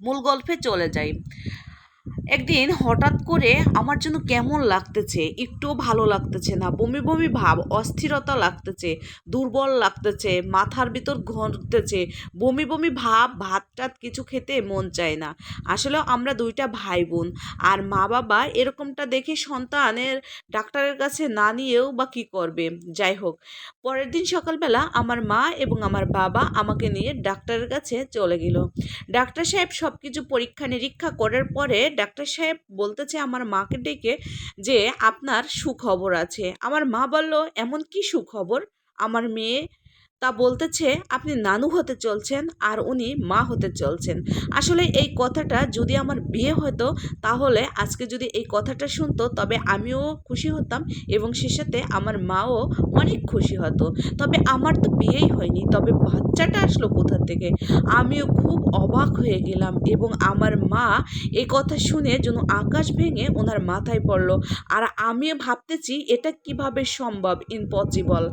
মূল গল্পে চলে যাই একদিন হঠাৎ করে আমার জন্য কেমন লাগতেছে, একটুও ভালো লাগতেছে না। বমি বমি ভাব, অস্থিরতা লাগতেছে, দুর্বল লাগতেছে, মাথার ভিতর ঘুরতেছে, বমি বমি ভাব ভাত টাত কিছু খেতে মন চায় না। আসলে আমরা দুইটা ভাই বোন আর মা বাবা এরকমটা দেখে সন্তানের ডাক্তারের কাছে না নিয়েও বা কী করবে? যাই হোক, পরের দিন সকালবেলা আমার মা এবং আমার বাবা আমাকে নিয়ে ডাক্তারের কাছে চলে গেল। ডাক্তার সাহেব সব কিছু পরীক্ষা নিরীক্ষা করার পরে ডাক্তার সাহেব বলতেছে আমার মাকে ডেকে যে, আপনার সুখবর আছে। আমার মা বলল, এমন কি সুখবর? আমার মেয়ে তা বলতেছে, আপনি নানু হতে চলছেন আর উনি মা হতে চলছেন। আসলে এই কথাটা যদি আমার বিয়ে হতো, তাহলে আজকে যদি এই কথাটা শুনতো, তবে আমিও খুশি হতাম এবং সে সাথে আমার মাও অনেক খুশি হতো। তবে আমার তো বিয়েই হয়নি, তবে বাচ্চাটা আসলো কোথা থেকে? আমিও খুব অবাক হয়ে গেলাম এবং আমার মা এই কথা শুনে যেন আকাশ ভেঙে ওনার মাথায় পড়ল। আর আমিও ভাবতেছি, এটা কীভাবে সম্ভব? ইম্পসিবল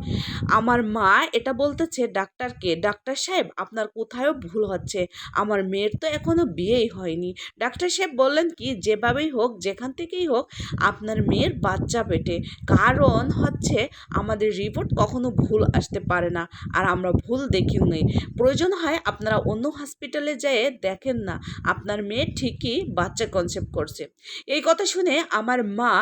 আমার মা এটা বলতেছে ডাক্তারকে ডাক্তার সাহেব, আপনার কোথায়ও ভুল হচ্ছে। আমার মেয়ের তো এখনও বিয়েই হয়নি। ডাক্তার সাহেব বললেন কি, যেভাবেই হোক, যেখান থেকেই হোক, আপনার মেয়ের বাচ্চা পেটে কারণ হচ্ছে, আমাদের রিপোর্ট কখনো ভুল আসতে পারে না, আর আমরা ভুল দেখিও নেই। প্রয়োজন হয় আপনারা অন্য হসপিটালে যেয়ে দেখেন না, আপনার মেয়ে ঠিকই বাচ্চা কনসেপ্ট করছে। এই কথা শুনে আমার মা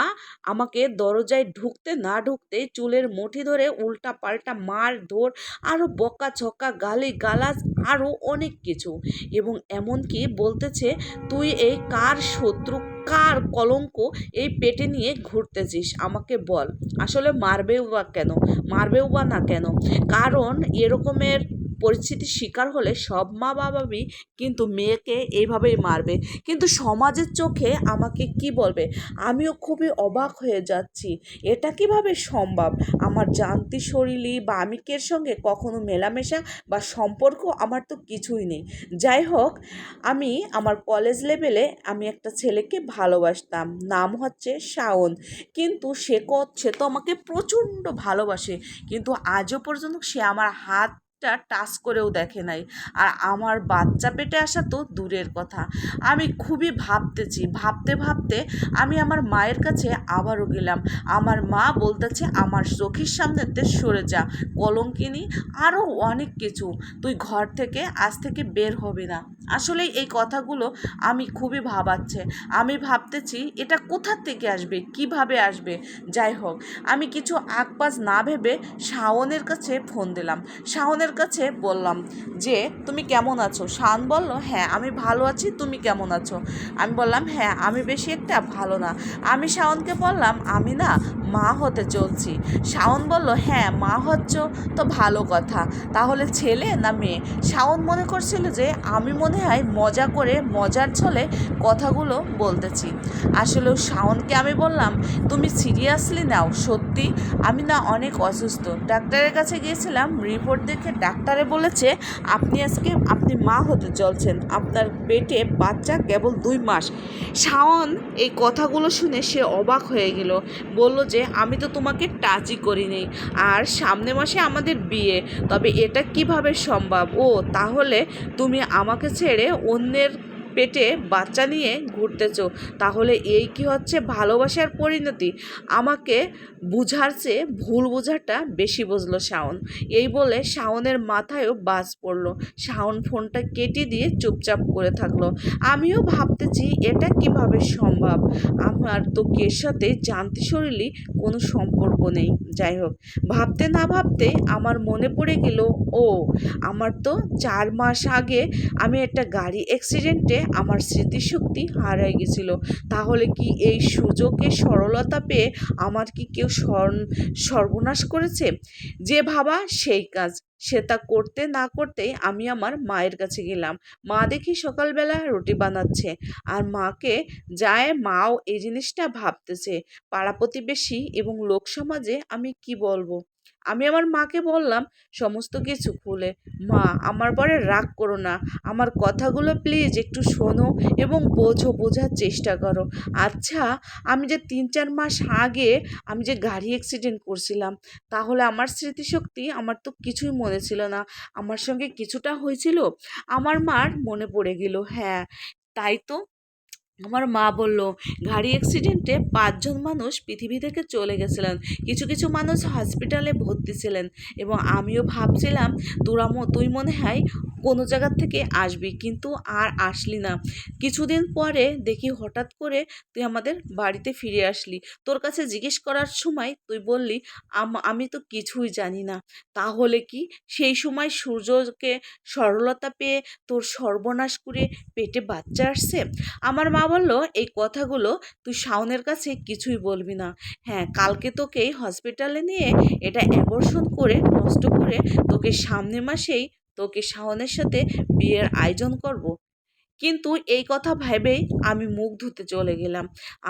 আমাকে দরজায় ঢুকতে না ঢুকতে চুলের মুঠি ধরে উল্টা পাল্টা মার ধর আরও বকা ছকা গালি গালাজ আরও অনেক কিছু। এবং এমনকি বলতেছে, তুই এই কার শত্রু, কার কলঙ্ক এই পেটে নিয়ে ঘুরতেছিস? আমাকে বল, আসলে মারবেও বা কেন? মারবেও বা না কেন? কারণ এরকমের পরিস্থিতির শিকার হলে সব মা বাবাই কিন্তু মেয়েকে এইভাবেই মারবে। কিন্তু সমাজের চোখে আমাকে কি বলবে? আমিও খুবই অবাক হয়ে যাচ্ছি। এটা কীভাবে সম্ভব? আমার জানতি শরীরই বা আমিকের সঙ্গে কখনো মেলামেশা বা সম্পর্ক আমার তো কিছুই নেই। যাই হোক, আমি আমার কলেজ লেভেলে আমি একটা ছেলেকে ভালোবাসতাম। নাম হচ্ছে শাওন। কিন্তু সে সে তো আমাকে প্রচণ্ড ভালোবাসে। কিন্তু আজও পর্যন্ত সে আমার হাতটা টাচ করেও দেখে নাই। আর আমার বাচ্চা পেটে আসা তো দূরের কথা। আমি খুবই ভাবতেছি, ভাবতে ভাবতে আমি আমার মায়ের কাছে আবারও গেলাম। আমার মা বলতেছে, আমার চোখের সামনেতে সরে যা, কলঙ্কিনী আরও অনেক কিছু। তুই ঘর থেকে আজ থেকে বের হবে না। আসলে এই কথাগুলো আমি খুবই ভাবাচ্ছে। আমি ভাবতেছি, এটা কোথা থেকে আসবে? কীভাবে আসবে? যাই হোক, আমি কিছু আকপাজ না ভেবে শাওনের কাছে ফোন দিলাম। শাওনের কাছে বললাম যে, তুমি কেমন আছো? শাওন বলল হ্যাঁ আমি ভালো আছি, তুমি কেমন আছো? আমি বললাম হ্যাঁ আমি বেশি একটা ভালো না। আমি শাওনকে বললাম, আমি না মা হতে চলছি। শাওন বলল হ্যাঁ মা হচ্ছ তো ভালো কথা, তাহলে ছেলে না মেয়ে? শাওন মনে করছিল যে, আমি মনে হয় মজা করে মজার ছলে কথাগুলো বলতেছি। আসলে শাওনকে আমি বললাম, তুমি সিরিয়াসলি নাও, সত্যি, আমি না অনেক অসুস্থ। ডাক্তারের কাছে গিয়েছিলাম, রিপোর্ট দেখে ডাক্তারে বলেছে, আপনি আজকে, আপনি মা হতে চলছেন। আপনার পেটে বাচ্চা কেবল দুই মাস। শাওন এই কথাগুলো শুনে সে অবাক হয়ে গেল। বলল যে, আমি তো তোমাকে টাচই করিনি। আর সামনে মাসে আমাদের বিয়ে। তবে এটা কীভাবে সম্ভব? ও, তাহলে তুমি আমাকে ছেড়ে অন্যের পেটে বাচ্চা নিয়ে ঘুরতেছো, তাহলে এই কি হচ্ছে? ভালোবাসার পরিণতি। আমাকে বুঝার চেয়ে ভুল বোঝাটা বেশি বুঝলো শাওন। এই বলে শাওনের মাথায়ও বাজ পড়ল। শাওন ফোনটা কেটে দিয়ে চুপচাপ করে থাকল। আমিও ভাবতেছি, এটা কীভাবে সম্ভব? আমার তো কের সাথে জানতে শরীরই কোনো সম্পর্ক নেই। যাই হোক, ভাবতে না ভাবতে আমার মনে পড়ে গেল, ও, আমার তো চার মাস আগে আমি একটা গাড়ি অ্যাক্সিডেন্টে আমার স্মৃতিশক্তি হারাই গেছিল। তাহলে কি এই সুযোগে সরলতা পেয়ে আমার কি কেউ সর্বনাশ করেছে? যে ভাবা সেই কাজ। সে তা করতে না করতেই আমি আমার মায়ের কাছে গেলাম। মা দেখি সকালবেলা রুটি বানাচ্ছে। আর মাকে যায় মাও এই জিনিসটা ভাবতেছে। পাড়া প্রতিবেশী এবং লোক সমাজে আমি কি বলব? আমি আমার মাকে বললাম, সমস্ত কিছু খুলে। মা, আমার পরে রাগ করো না। আমার কথাগুলো প্লিজ একটু শোনো এবং বোঝো, বোঝার চেষ্টা করো। আচ্ছা আমি যে তিন চার মাস আগে আমি যে গাড়ি অ্যাক্সিডেন্ট করছিলাম, তাহলে আমার স্মৃতিশক্তি আমার তো কিছুই মনে ছিল না। আমার সঙ্গে কিছুটা হয়েছিল? আমার মার মনে পড়ে গেল হ্যাঁ। তাই তো আমার মা বলল, গাড়ি অ্যাক্সিডেন্টে পাঁচজন মানুষ পৃথিবী থেকে চলে গেছিলেন। কিছু কিছু মানুষ হসপিটালে ভর্তি ছিলেন এবং আমিও ভাবছিলাম, তোরা তুই মনে হয় কোনো জায়গার থেকে আসবি কিন্তু আর আসলি না। কিছুদিন পরে দেখি হঠাৎ করে তুই আমাদের বাড়িতে ফিরে আসলি। তোর কাছে জিজ্ঞেস করার সময় তুই বললি, আম- তো কিছুই জানি না। তাহলে কি সেই সময় সূর্যকে সরলতা পেয়ে তোর সর্বনাশ করে পেটে বাচ্চা আসছে? আমার মা বলল, এই কথাগুলো তুই শাওনের কাছে কিছুই বলবি না। হ্যাঁ কালকে তোকে হসপিটালে নিয়ে এটা অ্যাবর্ষণ করে নষ্ট করে তোকে সামনের মাসেই তোকে শাওনের সাথে বিয়ের আয়োজন করব। কিন্তু এই কথা ভেবেই আমি মুখ ধুতে চলে গেলাম।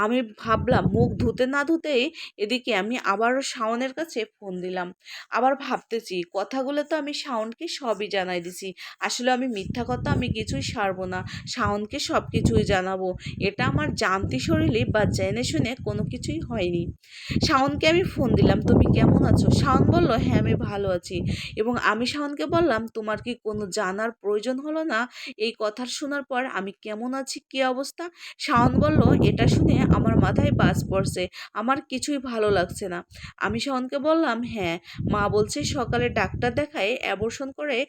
আমি ভাবলাম, মুখ ধুতে না ধুতেই এদিকে আমি আবারও শাওনের কাছে ফোন দিলাম। আবার ভাবতেছি, কথাগুলো তো আমি শাওনকে সবই জানাই দিছি। আসলে আমি মিথ্যা কথা আমি কিছুই সারবো না। শাওনকে সব কিছুই জানাব। এটা আমার জানতে শরীরে বা জেনে শুনে কোনো কিছুই হয়নি। শাওনকে আমি ফোন দিলাম, তুমি কেমন আছো? শাওন বলল হ্যাঁ আমি ভালো আছি। এবং আমি শাওনকে বললাম, তোমার কি কোনো জানার প্রয়োজন হলো না? এই কথা শোনার পর আমি কেমন আছি, কী অবস্থা? শাওন বলল, এটা শুনে আমার মাথায় বাজ পড়ছে, আমার কিছুই ভালো লাগছে না। আমি শাওনকে বললাম হ্যাঁ। মা বলছে, সকালে ডাক্তার দেখায় অ্যাবর্শন করে